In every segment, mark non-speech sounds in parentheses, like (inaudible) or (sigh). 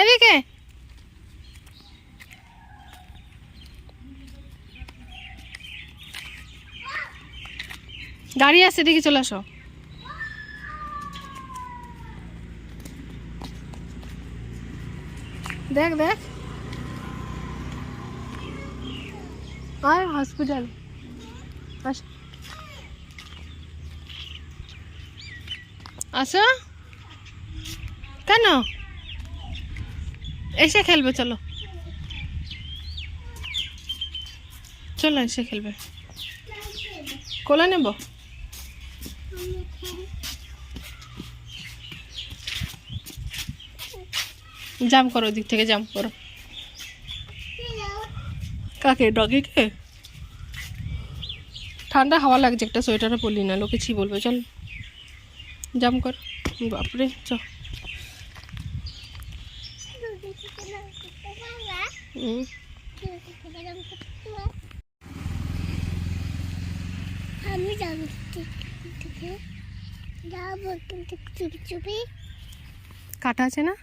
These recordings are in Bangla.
এদিকে। গাড়ি আছে এদিকে চলে আসো। দেখ দেখ। হসপিটাল আসো। কেন? এসে খেলবে, চলো। চলো এসে খেলবে। কোলে নেব? জাম করো ওদিক থেকে জাম করো। কাকে, ডগিকে? ঠান্ডা হাওয়া লাগছে একটা সোয়েটারে পরলি না, লোকে ছি বলবে, চল। জাম কর। বাপরে, চ হুম। আমি যাব যাব কিন্তু চুপি চুপি কাটা আছে না?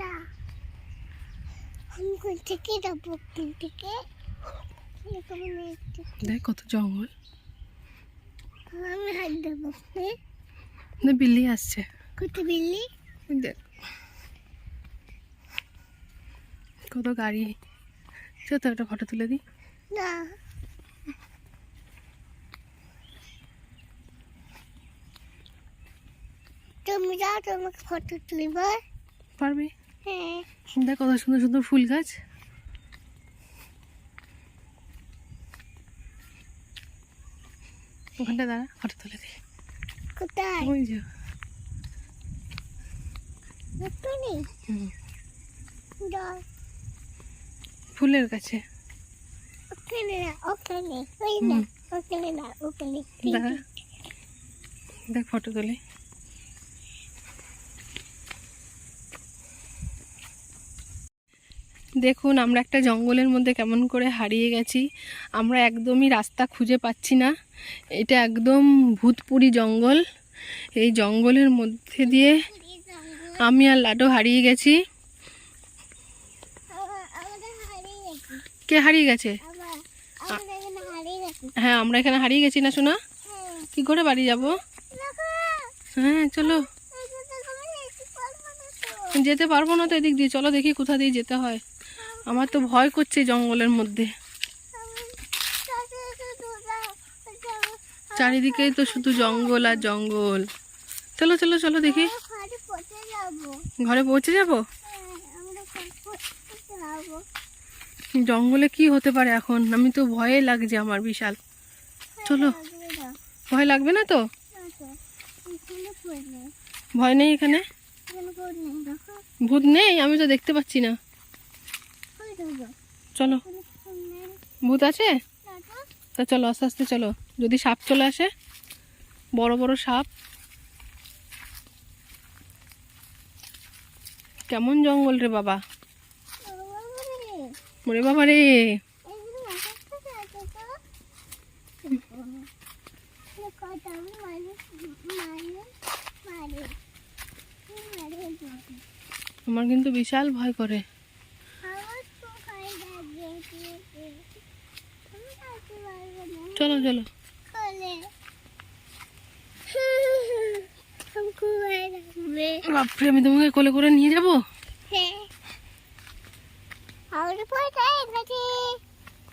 না। আমি কোন থেকে যাব কোন থেকে? দেখ কত জঙ্গল। আমি হাত দেবো? বিল্লি আসছে। কত বিল্লি? দেখ। কত গাড়ি? চল তো একটা ফটো তুলে দিই। না। তুমি যাও তোমাকে ফটো তুলব পারবি? হ্যাঁ। দেখ কত সুন্দর সুন্দর ফুল গাছ। ওখানটা দাঁড়া ফটো তুলে দিই। কোথায়? ওই যে হুম, যাও। ফুলের কাছে দেখ ফটো তুলে। দেখুন আমরা একটা জঙ্গলের মধ্যে কেমন করে হারিয়ে গেছি। আমরা একদমই রাস্তা খুঁজে পাচ্ছি না। এটা একদম ভূতপুরি জঙ্গল। এই জঙ্গলের মধ্যে দিয়ে আমি আর লাডো হারিয়ে গেছি আমাদের হারিয়ে গেছি কে হারিয়ে গেছে? হ্যাঁ আমরা এখানে হারিয়ে গেছি না শোনা হ্যাঁ। কি করে বাড়ি যাব? হ্যাঁ চলো। যেতে পারব না তো এদিক দিয়ে। চলো দেখি কোথা দিয়ে যেতে হয়। আমার তো ভয় করছে জঙ্গলের মধ্যে। চারিদিকেই তো শুধু জঙ্গল আর জঙ্গল। চলো চলো চলো দেখি। ঘরে পৌঁছে যাব। জঙ্গলে কি হতে পারে এখন? আমি তো ভয়ে লাগছে আমার বিশাল। চলো। ভয় লাগবে না তো? ভয় নেই এখানে? ভূত নেই? আমি তো দেখতে পাচ্ছি না। চলো। ভূত আছে? তা চলো, আস্তে আস্তে চলো। যদি সাপ চলে আসে, বড় বড় সাপ। কেমন জঙ্গল রে বাবা? ওরে বাবা রে আমার কিন্তু বিশাল ভয় করে। চলো চলো। বাপরে আমি তোমাকে কোলে করে নিয়ে যাব?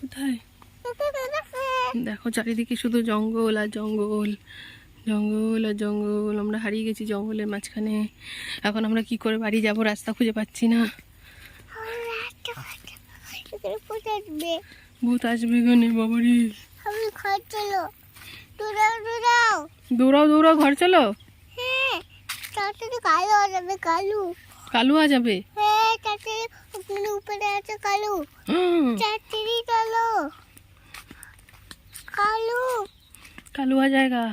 কোথায়? (laughs) দেখো চারিদিকে শুধু জঙ্গল আর জঙ্গল জঙ্গল আর জঙ্গল। আমরা হারিয়ে গেছি জঙ্গলের মাঝখানে। এখন আমরা কি করে বাড়ি যাব রাস্তা খুঁজে পাচ্ছি না। ভূত আসবে। গনে বাবারি? দৌড়াও দৌড়াও। ঘর চলো। হ্যাঁ কালো যাবে কালু। কালু আ যাবে হ্যাঁ। अपने ऊपर ऐसे करो हम्म। कालू? कालू। आ जाएगा।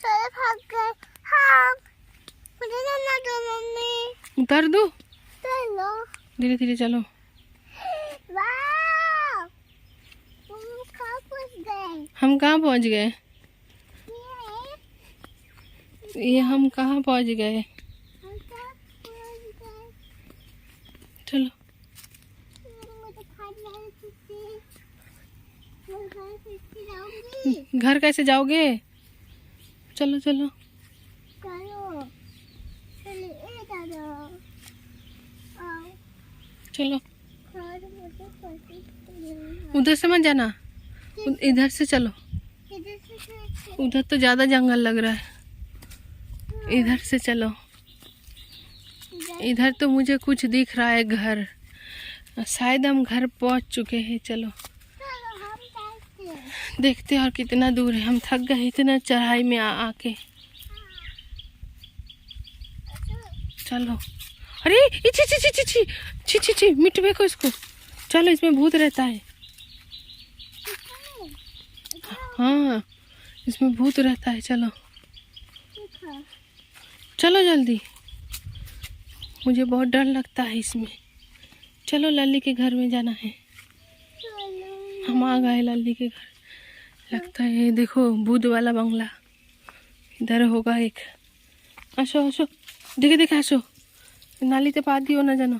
चलो भाग गए। हाँ। मुझे जाना दो मम्मी। उतार दो। चलो। धीरे धीरे चलो। हम कहाँ पहुँच गए? ये हम कहाँ पहुँच गए? चलो। घर कैसे जाओगे? चलो चलो। चलो। उधर से मत जाना। इधर से चलो। उधर तो ज़्यादा जंगल लग रहा है। इधर से चलो। इधर तो मुझे कुछ दिख रहा है घर। शायद हम घर पहुँच चुके हैं, चलो। देखते और कितना दूर है। हम थक गए, इतना चढ़ाई में आ, आके। चलो। अरे ई छी छी छी छी छी। छी छी मिट को इसको। चलो, इसमें भूत रहता है। हाँ इसमें भूत रहता है, चलो। चलो जल्दी। मुझे बहुत डर लगता है इसमें चलो लल्ली के घर में जाना है चलो हम आ गए लल्ली के घर लगता है ये देखो भूत वाला बंगला इधर होगा एक আসো আসো দেখে দেখে আসো নালিতে পা দিও না যেন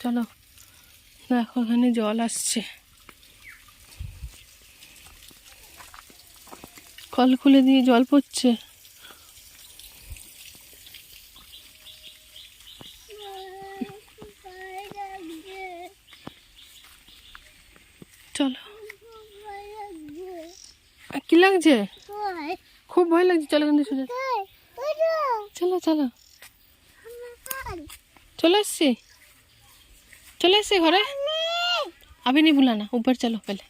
চলো দেখো ওখানে জল আসছে কল খুলে দিয়ে জল পড়ছে কি লাগছে? খুব ভয় লাগছে। চলো কিন্তু সোজা। চলো চলো। চলে এসছি চলে এসছি ঘরে? আবি নি ভুলানা উপর চলো পেলে।